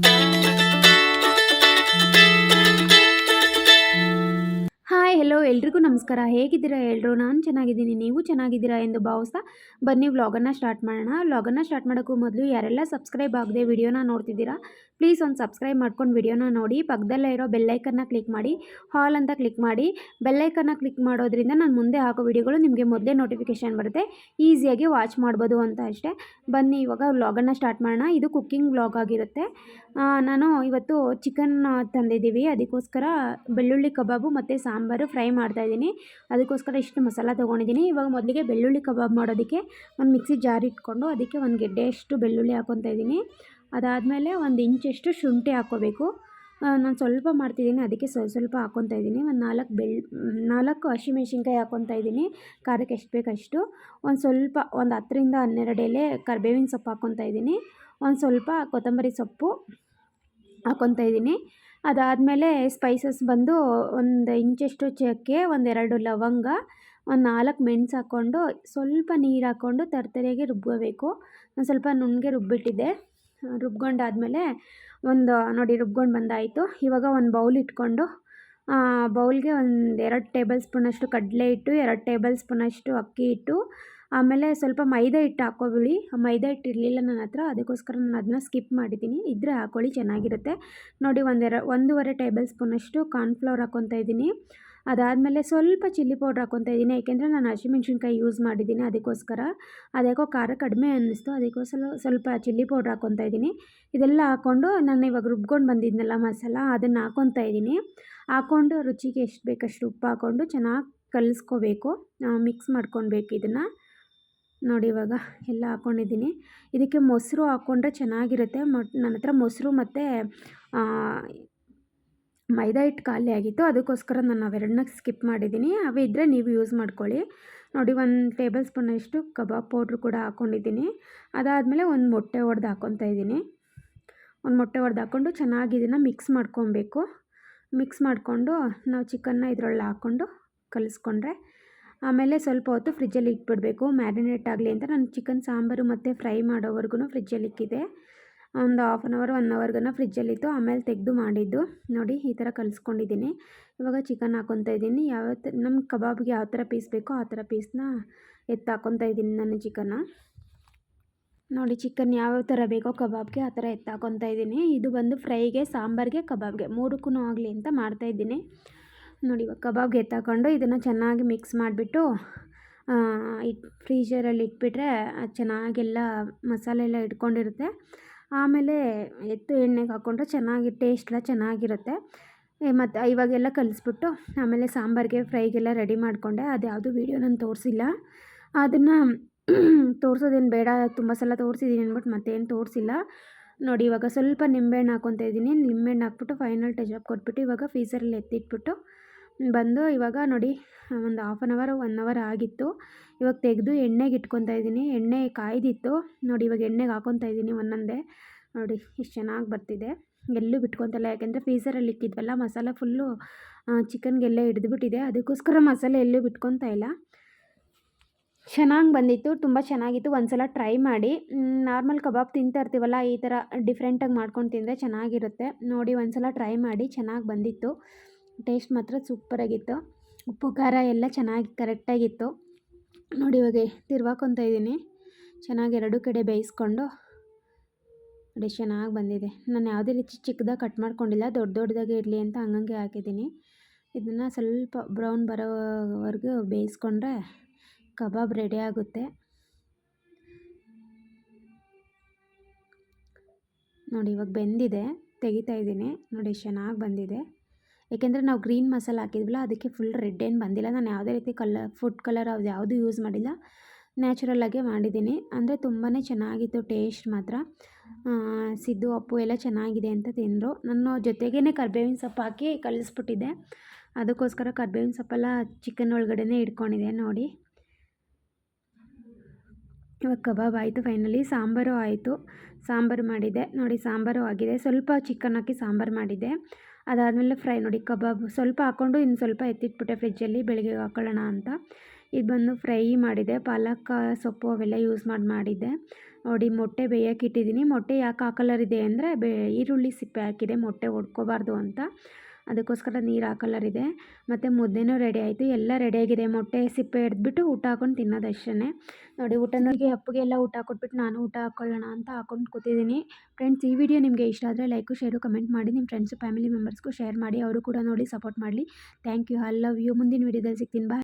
Thank you. ಎಲ್ರಿಗೂ ನಮಸ್ಕಾರ. ಹೇಗಿದ್ದೀರಾ ಎಲ್ಲರೂ ನಾನು ಚೆನ್ನಾಗಿದ್ದೀನಿ. ನೀವು ಚೆನ್ನಾಗಿದ್ದೀರಾ ಎಂದು ಭಾವಿಸ್ತಾ ಬನ್ನಿ ವ್ಲಾಗನ್ನು ಸ್ಟಾರ್ಟ್ ಮಾಡೋಣ. ವ್ಲಾಗನ್ನು ಸ್ಟಾರ್ಟ್ ಮಾಡೋಕ್ಕೂ ಮೊದಲು ಯಾರೆಲ್ಲ ಸಬ್ಸ್ಕ್ರೈಬ್ ಆಗದೆ ವಿಡಿಯೋನ ನೋಡ್ತಿದ್ದೀರಾ, ಪ್ಲೀಸ್ ಒಂದು ಸಬ್ಸ್ಕ್ರೈಬ್ ಮಾಡ್ಕೊಂಡು ವಿಡಿಯೋನ ನೋಡಿ. ಪಕ್ಕದಲ್ಲೇ ಇರೋ ಬೆಲ್ಲೈಕನ್ನ ಕ್ಲಿಕ್ ಮಾಡಿ, ಹಾಲ್ ಅಂತ ಕ್ಲಿಕ್ ಮಾಡಿ. ಬೆಲ್ಲೈಕನ್ನ ಕ್ಲಿಕ್ ಮಾಡೋದ್ರಿಂದ ನಾನು ಮುಂದೆ ಹಾಕೋ ವಿಡಿಯೋಗಳು ನಿಮಗೆ ಮೊದಲೇ ನೋಟಿಫಿಕೇಷನ್ ಬರುತ್ತೆ. ಈಸಿಯಾಗಿ ವಾಚ್ ಮಾಡ್ಬೋದು ಅಂತ ಅಷ್ಟೇ. ಬನ್ನಿ, ಇವಾಗ ವ್ಲಾಗನ್ನು ಸ್ಟಾರ್ಟ್ ಮಾಡೋಣ. ಇದು ಕುಕ್ಕಿಂಗ್ ವ್ಲಾಗ್ ಆಗಿರುತ್ತೆ. ನಾನು ಇವತ್ತು ಚಿಕನ್ ತಂದಿದ್ದೀವಿ. ಅದಕ್ಕೋಸ್ಕರ ಬೆಳ್ಳುಳ್ಳಿ ಕಬಾಬು ಮತ್ತು ಸಾಂಬಾರು ಫ್ರೈ ಮಾಡ್ತಾಯಿದ್ದೀನಿ ಅದಕ್ಕೋಸ್ಕರ ಇಷ್ಟು ಮಸಾಲ ತೊಗೊಂಡಿದ್ದೀನಿ. ಇವಾಗ ಮೊದಲಿಗೆ ಬೆಳ್ಳುಳ್ಳಿ ಕಬಾಬ್ ಮಾಡೋದಕ್ಕೆ ಒಂದು ಮಿಕ್ಸಿ ಜಾರ್ ಇಟ್ಕೊಂಡು ಅದಕ್ಕೆ ಒಂದು ಗೆಡ್ಡೆಯಷ್ಟು ಬೆಳ್ಳುಳ್ಳಿ ಹಾಕ್ಕೊತಾ ಇದ್ದೀನಿ. ಅದಾದಮೇಲೆ ಒಂದು ಇಂಚಷ್ಟು ಶುಂಠಿ ಹಾಕ್ಕೋಬೇಕು. ನಾನು ಸ್ವಲ್ಪ ಮಾಡ್ತಿದ್ದೀನಿ. ಅದಕ್ಕೆ ಸ್ವಲ್ಪ ಸ್ವಲ್ಪ ಹಾಕ್ಕೊತಾ ಇದ್ದೀನಿ. ಒಂದು ನಾಲ್ಕು ಬೆಳ್, ನಾಲ್ಕು ಹಸಿಮೆಣ್ಸಿನ್ಕಾಯಿ ಹಾಕ್ಕೊತಾ ಇದ್ದೀನಿ. ಖಾರಕ್ಕೆ ಎಷ್ಟು ಬೇಕಷ್ಟು ಒಂದು ಸ್ವಲ್ಪ, ಒಂದು ಹತ್ತರಿಂದ ಹನ್ನೆರಡು ಎಲೆ ಕರ್ಬೇವಿನ ಸೊಪ್ಪು ಹಾಕ್ಕೊತಾ ಇದ್ದೀನಿ. ಒಂದು ಸ್ವಲ್ಪ ಕೊತ್ತಂಬರಿ ಸೊಪ್ಪು ಹಾಕ್ಕೊತಾ ಇದ್ದೀನಿ. ಅದಾದಮೇಲೆ ಸ್ಪೈಸಸ್ ಬಂದು ಒಂದು ಇಂಚಷ್ಟು ಚಕ್ಕೆ ಒಂದೆರಡು ಲವಂಗ, ಒಂದು ನಾಲ್ಕು ಮೆಣಸು ಹಾಕ್ಕೊಂಡು ಸ್ವಲ್ಪ ನೀರು ಹಾಕ್ಕೊಂಡು ತರ್ತರಿಯಾಗಿ ರುಬ್ಕೋಬೇಕು. ಒಂದು ಸ್ವಲ್ಪ ನುಣ್ಣಗೆ ರುಬ್ಬಿಟ್ಟಿದ್ದೆ. ರುಬ್ಕೊಂಡಾದಮೇಲೆ ಒಂದು ನೋಡಿ ರುಬ್ಕೊಂಡು ಬಂದಾಯಿತು. ಇವಾಗ ಒಂದು ಬೌಲ್ ಇಟ್ಕೊಂಡು ಬೌಲ್ಗೆ ಒಂದು ಎರಡು ಟೇಬಲ್ ಸ್ಪೂನಷ್ಟು ಕಡಲೆ ಇಟ್ಟು, ಎರಡು ಟೇಬಲ್ ಸ್ಪೂನಷ್ಟು ಅಕ್ಕಿ ಹಿಟ್ಟು ಆಮೇಲೆ ಸ್ವಲ್ಪ ಮೈದಾ ಹಿಟ್ಟು ಹಾಕ್ಕೊಬಿಡಿ. ಮೈದಾ ಹಿಟ್ಟು ಇರಲಿಲ್ಲ ನನ್ನ ಹತ್ರ, ಅದಕ್ಕೋಸ್ಕರ ನಾನು ಅದನ್ನ ಸ್ಕಿಪ್ ಮಾಡಿದ್ದೀನಿ. ಇದ್ದರೆ ಹಾಕ್ಕೊಳ್ಳಿ ಚೆನ್ನಾಗಿರುತ್ತೆ. ನೋಡಿ, ಒಂದೆರ, ಒಂದೂವರೆ ಟೇಬಲ್ ಸ್ಪೂನಷ್ಟು ಕಾರ್ನ್ಫ್ಲವರ್ ಹಾಕ್ಕೊತಾ ಇದ್ದೀನಿ. ಅದಾದಮೇಲೆ ಸ್ವಲ್ಪ ಚಿಲ್ಲಿ ಪೌಡ್ರ್ ಹಾಕ್ಕೊತಾ ಇದ್ದೀನಿ. ಏಕೆಂದರೆ ನಾನು ಹಸಿಮೆಣ್ಸಿನ್ಕಾಯಿ ಯೂಸ್ ಮಾಡಿದ್ದೀನಿ ಅದಕ್ಕೋಸ್ಕರ. ಅದ್ಯಾಕೋ ಖಾರ ಕಡಿಮೆ ಅನ್ನಿಸ್ತು, ಅದಕ್ಕೋಸ್ಕರ ಸ್ವಲ್ಪ ಚಿಲ್ಲಿ ಪೌಡ್ರ್ ಹಾಕ್ಕೊತಾ ಇದ್ದೀನಿ. ಇದೆಲ್ಲ ಹಾಕ್ಕೊಂಡು ನಾನು ಇವಾಗ ರುಬ್ಕೊಂಡು ಬಂದಿದ್ನಲ್ಲ ಮಸಾಲ, ಅದನ್ನು ಹಾಕ್ಕೊತಾ ಇದ್ದೀನಿ. ಹಾಕ್ಕೊಂಡು ರುಚಿಗೆ ಎಷ್ಟು ಬೇಕಷ್ಟು ಉಪ್ಪು ಹಾಕ್ಕೊಂಡು ಚೆನ್ನಾಗಿ ಕಲಿಸ್ಕೋಬೇಕು. ಮಿಕ್ಸ್ ಮಾಡ್ಕೊಳ್ಬೇಕು ಇದನ್ನು. ನೋಡಿ ಇವಾಗ ಎಲ್ಲ ಹಾಕ್ಕೊಂಡಿದ್ದೀನಿ ಇದಕ್ಕೆ ಮೊಸರು ಹಾಕ್ಕೊಂಡ್ರೆ ಚೆನ್ನಾಗಿರುತ್ತೆ. ಮಟ್ ನನ್ನ ಹತ್ರ ಮೊಸರು ಮತ್ತು ಮೈದಾ ಹಿಟ್ಟು ಖಾಲಿ ಆಗಿತ್ತು. ಅದಕ್ಕೋಸ್ಕರ ನಾನು ಅವೆರಡನ್ನ ಸ್ಕಿಪ್ ಮಾಡಿದ್ದೀನಿ. ಅವೇ ಇದ್ದರೆ ನೀವು ಯೂಸ್ ಮಾಡ್ಕೊಳ್ಳಿ. ನೋಡಿ ಒಂದು ಟೇಬಲ್ ಸ್ಪೂನಷ್ಟು ಕಬಾಬ್ ಪೌಡ್ರ್ ಕೂಡ ಹಾಕ್ಕೊಂಡಿದ್ದೀನಿ ಅದಾದಮೇಲೆ ಒಂದು ಮೊಟ್ಟೆ ಒಡೆದು ಹಾಕ್ಕೊತಾ ಇದ್ದೀನಿ. ಒಂದು ಮೊಟ್ಟೆ ಒಡೆದು ಹಾಕ್ಕೊಂಡು ಚೆನ್ನಾಗಿ ಇದನ್ನು ಮಿಕ್ಸ್ ಮಾಡ್ಕೊಬೇಕು ಮಿಕ್ಸ್ ಮಾಡಿಕೊಂಡು ನಾವು ಚಿಕನ್ನ ಇದರೊಳಗೆ ಹಾಕ್ಕೊಂಡು ಕಲಿಸ್ಕೊಂಡ್ರೆ ಆಮೇಲೆ ಸ್ವಲ್ಪ ಹೊತ್ತು ಫ್ರಿಜ್ಜಲ್ಲಿ ಇಟ್ಬಿಡಬೇಕು. ಮ್ಯಾರಿನೇಟ್ ಆಗಲಿ ಅಂತ ನಾನು ಚಿಕನ್, ಸಾಂಬಾರು ಮತ್ತು ಫ್ರೈ ಮಾಡೋವರೆಗೂ ಫ್ರಿಜ್ಜಲ್ಲಿ ಇಕ್ಕಿದೆ. ಒಂದು ಹಾಫ್ ಆನ್ ಅವರ್ ಒನ್ ಅವರ್ಗನ ಫ್ರಿಜ್ಜಲ್ಲಿತ್ತು ಆಮೇಲೆ ತೆಗೆದು ಮಾಡಿದ್ದು. ನೋಡಿ, ಈ ಥರ ಕಲಿಸ್ಕೊಂಡಿದ್ದೀನಿ. ಇವಾಗ ಚಿಕನ್ ಹಾಕ್ಕೊತಾ ಇದ್ದೀನಿ. ಯಾವ ನಮ್ಮ ಕಬಾಬ್ಗೆ ಯಾವ ಥರ ಪೀಸ್ ಬೇಕೋ ಆ ಥರ ಪೀಸ್ನ ಎತ್ತ ಹಾಕ್ಕೊತಾ ಇದ್ದೀನಿ ನಾನು ಚಿಕನ್ನ. ನೋಡಿ, ಚಿಕನ್ ಯಾವ ಥರ ಬೇಕೋ ಕಬಾಬ್ಗೆ ಆ ಥರ ಎತ್ತಾಕೊತಾ ಇದ್ದೀನಿ. ಇದು ಬಂದು ಫ್ರೈಗೆ, ಸಾಂಬಾರಿಗೆ, ಕಬಾಬ್ಗೆ ಮೂರಕ್ಕೂ ಆಗಲಿ ಅಂತ ಮಾಡ್ತಾಯಿದ್ದೀನಿ ನೋಡಿ, ಇವಾಗ ಕಬಾಬ್ಗೆ ಎತ್ತಾಕೊಂಡು ಇದನ್ನು ಚೆನ್ನಾಗಿ ಮಿಕ್ಸ್ ಮಾಡಿಬಿಟ್ಟು ಇಟ್ ಫ್ರೀಜರಲ್ಲಿ ಇಟ್ಬಿಟ್ರೆ ಅದು ಚೆನ್ನಾಗೆಲ್ಲ ಮಸಾಲೆ ಎಲ್ಲ ಇಟ್ಕೊಂಡಿರುತ್ತೆ ಆಮೇಲೆ ಎತ್ತು ಎಣ್ಣೆಗೆ ಹಾಕ್ಕೊಂಡ್ರೆ ಚೆನ್ನಾಗಿ ಟೇಸ್ಟ್ ಎಲ್ಲ ಚೆನ್ನಾಗಿರುತ್ತೆ. ಮತ್ತು ಇವಾಗೆಲ್ಲ ಕಲಿಸ್ಬಿಟ್ಟು ಆಮೇಲೆ ಸಾಂಬಾರಿಗೆ ಫ್ರೈಗೆಲ್ಲ ರೆಡಿ ಮಾಡಿಕೊಂಡೆ. ಅದು ಯಾವುದು ವೀಡಿಯೋ ನಾನು ತೋರಿಸಿಲ್ಲ. ಅದನ್ನು ತೋರಿಸೋದೇನು ಬೇಡ, ತುಂಬ ಸಲ ತೋರಿಸಿದ್ದೀನಿ ಅಂದ್ಬಿಟ್ಟು ಮತ್ತೇನು ತೋರಿಸಿಲ್ಲ. ನೋಡಿ, ಇವಾಗ ಸ್ವಲ್ಪ ನಿಂಬೆಹಣ್ಣು ಹಾಕ್ಕೊತಾ ಇದ್ದೀನಿ ನಿಂಬೆಹಣ್ಣು ಹಾಕ್ಬಿಟ್ಟು ಫೈನಲ್ ಟಚ್ ಅಪ್ ಕೊಟ್ಬಿಟ್ಟು ಇವಾಗ ಫ್ರೀಸರಲ್ಲಿ ಎತ್ತಿಟ್ಬಿಟ್ಟು ಬಂದು ಇವಾಗ ನೋಡಿ, ಒಂದು half an hour one hour ಆಗಿತ್ತು. ಇವಾಗ ತೆಗೆದು ಎಣ್ಣೆಗೆ ಇಟ್ಕೊತಾ ಇದ್ದೀನಿ. ಎಣ್ಣೆ ಕಾಯ್ದಿತ್ತು. ನೋಡಿ, ಇವಾಗ ಎಣ್ಣೆಗೆ ಹಾಕೊತಾ ಇದ್ದೀನಿ ಒಂದೊಂದೇ. ನೋಡಿ, ಇಷ್ಟು ಚೆನ್ನಾಗಿ ಬರ್ತಿದೆ. ಎಲ್ಲೂ ಬಿಟ್ಕೊತಲ್ಲ. ಯಾಕೆಂದರೆ ಫ್ರೀಸರಲ್ಲಿ ಇಕ್ಕಿದ್ವಲ್ಲ, ಮಸಾಲ ಫುಲ್ಲು ಚಿಕನ್ಗೆಲ್ಲ ಹಿಡಿದ್ಬಿಟ್ಟಿದೆ. ಅದಕ್ಕೋಸ್ಕರ ಮಸಾಲೆ ಎಲ್ಲೂ ಬಿಟ್ಕೊತಾ ಇಲ್ಲ. ಚೆನ್ನಾಗಿ ಬಂದಿತ್ತು. ತುಂಬ ಚೆನ್ನಾಗಿತ್ತು. ಒಂದು ಸಲ ಟ್ರೈ ಮಾಡಿ ನಾರ್ಮಲ್ ಕಬಾಬ್ ತಿಂತಾ ಇರ್ತೀವಲ್ಲ, ಈ ಥರ ಡಿಫ್ರೆಂಟಾಗಿ ಮಾಡ್ಕೊಂಡು ತಿಂದರೆ ಚೆನ್ನಾಗಿರುತ್ತೆ. ನೋಡಿ ಒಂದು ಸಲ ಟ್ರೈ ಮಾಡಿ. ಚೆನ್ನಾಗಿ ಬಂದಿತ್ತು. ಟೇಸ್ಟ್ ಮಾತ್ರ ಸೂಪರಾಗಿತ್ತು. ಉಪ್ಪು, ಖಾರ ಎಲ್ಲ ಚೆನ್ನಾಗಿ ಕರೆಕ್ಟಾಗಿತ್ತು. ನೋಡಿ ಇವಾಗ ತಿರ್ವಾಕೊತ ಇದ್ದೀನಿ. ಚೆನ್ನಾಗಿ ಎರಡು ಕಡೆ ಬೇಯಿಸ್ಕೊಂಡು ನೋಡಿ ಚೆನ್ನಾಗಿ ಬಂದಿದೆ. ನಾನು ಯಾವುದೇ ರೀತಿ ಚಿಕ್ಕದಾಗಿ ಕಟ್ ಮಾಡ್ಕೊಂಡಿಲ್ಲ, ದೊಡ್ಡ ದೊಡ್ಡದಾಗೆ ಇರಲಿ ಅಂತ ಹಂಗಂಗೆ ಹಾಕಿದ್ದೀನಿ. ಇದನ್ನು ಸ್ವಲ್ಪ ಬ್ರೌನ್ ಬರೋವರೆಗೂ ಬೇಯಿಸ್ಕೊಂಡ್ರೆ ಕಬಾಬ್ ರೆಡಿ ಆಗುತ್ತೆ. ನೋಡಿ ಇವಾಗ ಬೆಂದಿದೆ, ತೆಗಿತಾ ಇದ್ದೀನಿ. ನೋಡಿ ಚೆನ್ನಾಗಿ ಬಂದಿದೆ. ಏಕೆಂದರೆ ನಾವು ಗ್ರೀನ್ ಮಸಾಲ ಹಾಕಿದ್ವಲ್ಲ, ಅದಕ್ಕೆ ಫುಲ್ ರೆಡ್ ಏನು ಬಂದಿಲ್ಲ. ನಾನು ಯಾವುದೇ ರೀತಿ ಕಲರ್ ಫುಡ್ ಕಲರ್ ಅದು ಯಾವುದೂ ಯೂಸ್ ಮಾಡಿಲ್ಲ. ನ್ಯಾಚುರಲ್ಲಾಗೆ ಮಾಡಿದ್ದೀನಿ. ಅಂದರೆ ತುಂಬಾ ಚೆನ್ನಾಗಿತ್ತು ಟೇಸ್ಟ್ ಮಾತ್ರ. ಸಿದ್ದು ಅಪ್ಪು ಎಲ್ಲ ಚೆನ್ನಾಗಿದೆ ಅಂತ ತಿಂದರು. ನನ್ನ ಜೊತೆಗೇ ಕರ್ಬೇವಿನ ಸೊಪ್ಪು ಹಾಕಿ ಕಲಿಸ್ಬಿಟ್ಟಿದ್ದೆ ಅದಕ್ಕೋಸ್ಕರ ಕರ್ಬೇವಿನ ಸೊಪ್ಪೆಲ್ಲ ಚಿಕನ್ ಒಳಗಡೆನೇ ಇಟ್ಕೊಂಡಿದೆ ನೋಡಿ. ಇವಾಗ ಕಬಾಬ್ ಆಯಿತು ಫೈನಲಿ ಸಾಂಬಾರು ಆಯಿತು. ಸಾಂಬಾರು ಮಾಡಿದ್ದೆ. ನೋಡಿ ಸಾಂಬಾರು ಆಗಿದೆ. ಸ್ವಲ್ಪ ಚಿಕನ್ ಹಾಕಿ ಸಾಂಬಾರು ಮಾಡಿದ್ದೆ. ಅದಾದಮೇಲೆ ಫ್ರೈ ನೋಡಿ, ಕಬಾಬ್ ಸ್ವಲ್ಪ ಹಾಕ್ಕೊಂಡು ಇನ್ನು ಸ್ವಲ್ಪ ಎತ್ತಿಟ್ಬಿಟ್ಟೆ ಫ್ರಿಜ್ಜಲ್ಲಿ, ಬೆಳಗ್ಗೆ ಹಾಕೊಳ್ಳೋಣ ಅಂತ. ಇದು ಬಂದು ಫ್ರೈ ಮಾಡಿದೆ. ಪಾಲಕ್, ಸೊಪ್ಪು ಅವೆಲ್ಲ ಯೂಸ್ ಮಾಡಿ ಮಾಡಿದ್ದೆ. ನೋಡಿ, ಮೊಟ್ಟೆ ಬೇಯಕ್ಕೆ ಇಟ್ಟಿದ್ದೀನಿ. ಮೊಟ್ಟೆ ಯಾಕೆ ಆ ಕಲರ್ ಇದೆ ಅಂದರೆ, ಬೇ ಈರುಳ್ಳಿ ಸಿಪ್ಪೆ ಹಾಕಿದೆ. ಮೊಟ್ಟೆ ಒಡ್ಕೋಬಾರ್ದು ಅಂತ. ಅದಕ್ಕೋಸ್ಕರ ನೀರು ಆ ಕಲರ್ ಇದೆ. ಮತ್ತು ಮುದ್ದೆನೂ ರೆಡಿ ಆಯಿತು. ಎಲ್ಲ ರೆಡಿಯಾಗಿದೆ ಮೊಟ್ಟೆ ಸಿಪ್ಪೆ ಹಿಡಿದ್ಬಿಟ್ಟು ಊಟ ಹಾಕೊಂಡು ತಿನ್ನೋದು ಅಷ್ಟೇ ನೋಡಿ ಊಟನಿಗೆ ಅಪ್ಪಗೆ ಎಲ್ಲ ಊಟ ಕೊಟ್ಬಿಟ್ಟು ನಾನು ಊಟ ಹಾಕ್ಕೊಳ್ಳೋಣ ಅಂತ ಹಾಕೊಂಡು ಕೂತಿದ್ದೀನಿ. ಫ್ರೆಂಡ್ಸ್ ಈ ವಿಡಿಯೋ ನಿಮಗೆ ಇಷ್ಟ ಆದರೆ ಲೈಕು ಶೇರು ಕಮೆಂಟ್ ಮಾಡಿ. ನಿಮ್ಮ ಫ್ರೆಂಡ್ಸು ಫ್ಯಾಮಿಲಿ ಮೆಂಬರ್ಸ್ಗೂ ಶೇರ್ ಮಾಡಿ. ಅವರು ಕೂಡ ನೋಡಿ ಸಪೋರ್ಟ್ ಮಾಡಲಿ. Thank you I love you ಮುಂದಿನ ವಿಡಿಯೋದಲ್ಲಿ ಸಿಗ್ತೀನಿ. ಬಾಯ್